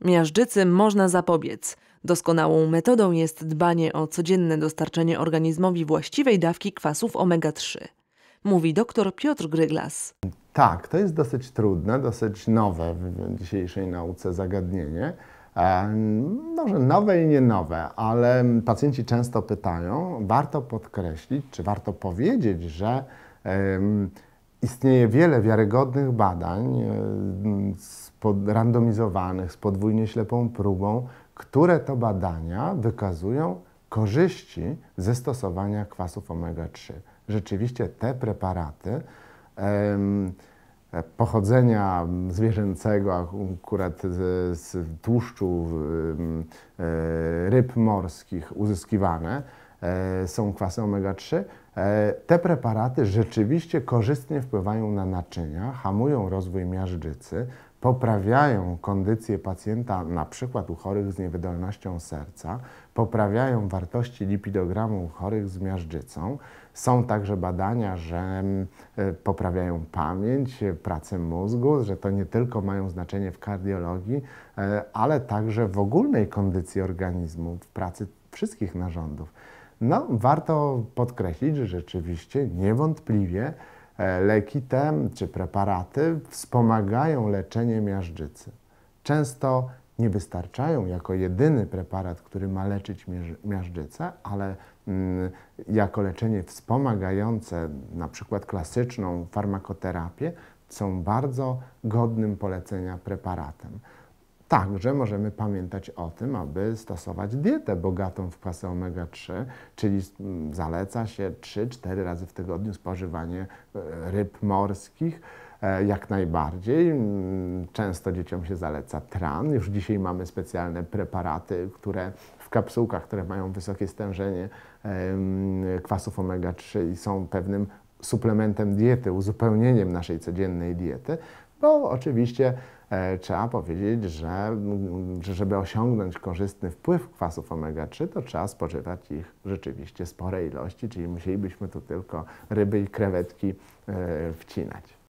Miażdżycy można zapobiec. Doskonałą metodą jest dbanie o codzienne dostarczenie organizmowi właściwej dawki kwasów omega-3. Mówi dr Piotr Gryglas. Tak, to jest dosyć trudne, dosyć nowe w dzisiejszej nauce zagadnienie. Może nowe i nie nowe, ale pacjenci często pytają, warto podkreślić, czy warto powiedzieć, że istnieje wiele wiarygodnych badań e, randomizowanych z podwójnie ślepą próbą, które to badania wykazują korzyści ze stosowania kwasów omega-3. Rzeczywiście te preparaty pochodzenia zwierzęcego, akurat z, z tłuszczu e, ryb morskich uzyskiwane, e, są kwasy omega-3. E, te preparaty rzeczywiście korzystnie wpływają na naczynia, hamują rozwój miażdżycy, poprawiają kondycję pacjenta, na przykład u chorych z niewydolnością serca, poprawiają wartości lipidogramu u chorych z miażdżycą. Są także badania, że mm, e, poprawiają pamięć, pracę mózgu, że to nie tylko mają znaczenie w kardiologii, e, ale także w ogólnej kondycji organizmu, w pracy wszystkich narządów. No, warto podkreślić, że rzeczywiście niewątpliwie E, leki te czy preparaty wspomagają leczenie miażdżycy. Często nie wystarczają jako jedyny preparat, który ma leczyć miażdżycę, ale mm, jako leczenie wspomagające na przykład klasyczną farmakoterapię są bardzo godnym polecenia preparatem. Także możemy pamiętać o tym, aby stosować dietę bogatą w kwasy omega-3, czyli mm, zaleca się 3-4 razy w tygodniu spożywanie e, ryb morskich. E, jak najbardziej. Mm, często dzieciom się zaleca tran. Już dzisiaj mamy specjalne preparaty, które w kapsułkach, które mają wysokie stężenie kwasów omega-3 i są pewnym suplementem diety, uzupełnieniem naszej codziennej diety, bo oczywiście E, trzeba powiedzieć, że, że żeby osiągnąć korzystny wpływ kwasów omega-3, to trzeba spożywać ich rzeczywiście spore ilości, czyli musielibyśmy tu tylko ryby i krewetki e, wcinać.